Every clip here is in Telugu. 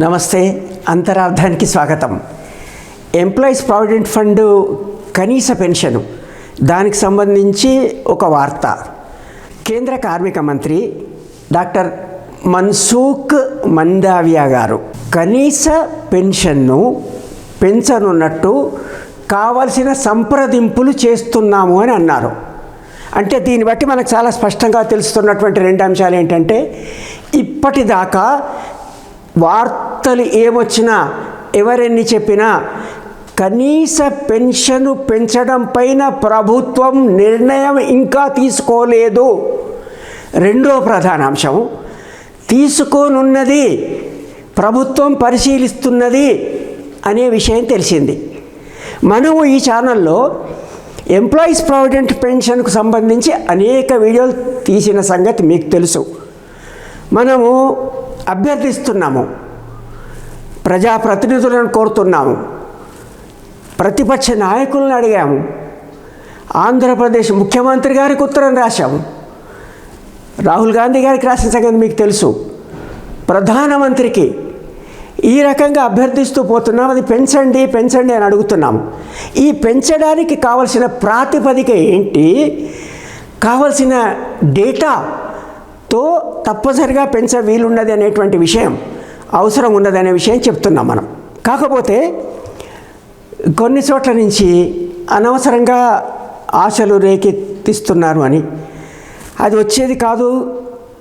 నమస్తే అంతరార్థానికి స్వాగతం. ఎంప్లాయీస్ ప్రావిడెంట్ ఫండ్ కనీస పెన్షను. దానికి సంబంధించి ఒక వార్త. కేంద్ర కార్మిక మంత్రి డాక్టర్ మన్సూక్ మందావియా గారు కనీస పెన్షన్ను పెంచనున్నట్టు కావలసిన సంప్రదింపులు చేస్తున్నాము అని అన్నారు. అంటే దీన్ని బట్టి మనకు చాలా స్పష్టంగా తెలుస్తున్నటువంటి రెండు అంశాలు ఏంటంటే ఇప్పటిదాకా వార్తలు ఏమొచ్చినా ఎవరెన్ని చెప్పినా కనీస పెన్షను పెంచడం పైన ప్రభుత్వం నిర్ణయం ఇంకా తీసుకోలేదు. రెండో ప్రధాన అంశం తీసుకోనున్నది ప్రభుత్వం పరిశీలిస్తున్నది అనే విషయం తెలిసింది. మనము ఈ ఛానల్లో ఎంప్లాయీస్ ప్రావిడెంట్ పెన్షన్కు సంబంధించి అనేక వీడియోలు తీసిన సంగతి మీకు తెలుసు. మనము అభ్యర్థిస్తున్నాము. ప్రజాప్రతినిధులను కోరుతున్నాము. ప్రతిపక్ష నాయకులను అడిగాము. ఆంధ్రప్రదేశ్ ముఖ్యమంత్రి గారికి ఉత్తరం రాశాము. రాహుల్ గాంధీ గారికి రాసిన సంగతి మీకు తెలుసు. ప్రధానమంత్రికి ఈ రకంగా అభ్యర్థిస్తూ పోతున్నాం. అది పెంచండి పెంచండి అని అడుగుతున్నాము. ఈ పెంచడానికి కావలసిన ప్రాతిపదిక ఏంటి? కావలసిన తో తప్పనిసరిగా పెంచ వీలున్నది అనేటువంటి విషయం అవసరం ఉన్నదనే విషయం చెప్తున్నాం మనం. కాకపోతే కొన్ని చోట్ల నుంచి అనవసరంగా ఆశలు రేకెత్తిస్తున్నారు అని. అది వచ్చేది కాదు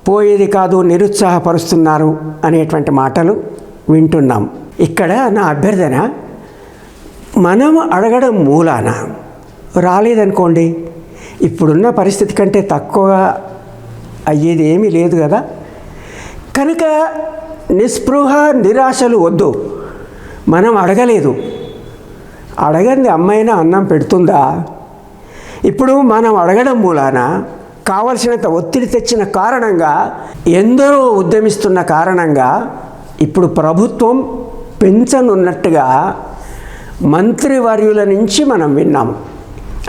పోయేది కాదు నిరుత్సాహపరుస్తున్నారు అనేటువంటి మాటలు వింటున్నాం. ఇక్కడ నా అభ్యర్థన మనం అడగడం మూలాన రాలేదనుకోండి ఇప్పుడున్న పరిస్థితి కంటే తక్కువగా అయ్యేది ఏమీ లేదు కదా. కనుక నిస్పృహ నిరాశలు వద్దు. మనం అడగలేదు. అడగంది అమ్మైనా అన్నం పెడుతుందా? ఇప్పుడు మనం అడగడం మూలాన కావలసినంత ఒత్తిడి తెచ్చిన కారణంగా ఎందరో ఉద్యమిస్తున్న కారణంగా ఇప్పుడు ప్రభుత్వం పెంచనున్నట్టుగా మంత్రివర్యుల నుంచి మనం విన్నాము.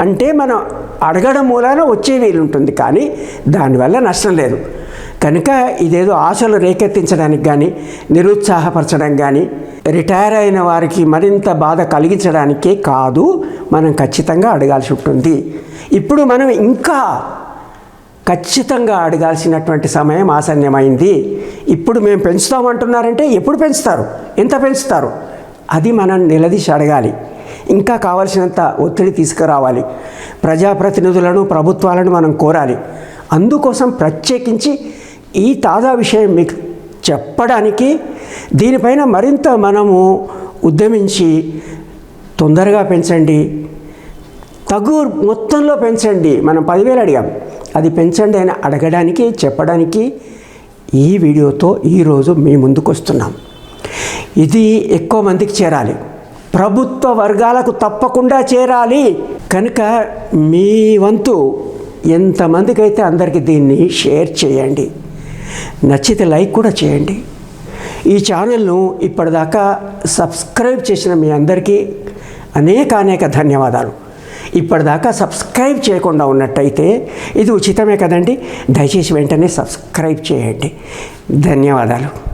అంటే మనం అడగడం మూలాన వచ్చే వీలుంటుంది కానీ దానివల్ల నష్టం లేదు. కనుక ఇదేదో ఆశలు రేకెత్తించడానికి కానీ నిరుత్సాహపరచడం కానీ రిటైర్ అయిన వారికి మరింత బాధ కలిగించడానికే కాదు మనం ఖచ్చితంగా అడగాల్సి ఉంటుంది. ఇప్పుడు మనం ఇంకా ఖచ్చితంగా అడగాల్సినటువంటి సమయం ఆసన్యమైంది ఇప్పుడు మేము పెంచుతామంటున్నారంటే ఎప్పుడు పెంచుతారు? ఎంత పెంచుతారు? అది మనం నిలదీసి అడగాలి. ఇంకా కావలసినంత ఒత్తిడి తీసుకురావాలి. ప్రజాప్రతినిధులను ప్రభుత్వాలను మనం కోరాలి. అందుకోసం ప్రత్యేకించి ఈ తాజా విషయం మీకు చెప్పడానికి దీనిపైన మరింత మనము ఉద్యమించి తొందరగా పెంచండి. తగు మొత్తంలో పెంచండి. మనం పదివేలు అడిగాం. అది పెంచండి అని అడగడానికి చెప్పడానికి ఈ వీడియోతో ఈరోజు మీ ముందుకు వస్తున్నాం. ఇది ఎక్కువ మందికి చేరాలి. ప్రభుత్వ వర్గాలకు తప్పకుండా చేరాలి. కనుక మీ వంతు ఎంతమందికైతే అందరికీ దీన్ని షేర్ చేయండి. నచ్చితే లైక్ కూడా చేయండి. ఈ ఛానల్ను ఇప్పటిదాకా సబ్స్క్రైబ్ చేసిన మీ అందరికీ అనేక అనేక ధన్యవాదాలు. ఇప్పటిదాకా సబ్స్క్రైబ్ చేయకుండా ఉన్నట్టయితే ఇది ఉచితమే కదండి. దయచేసి వెంటనే సబ్స్క్రైబ్ చేయండి. ధన్యవాదాలు.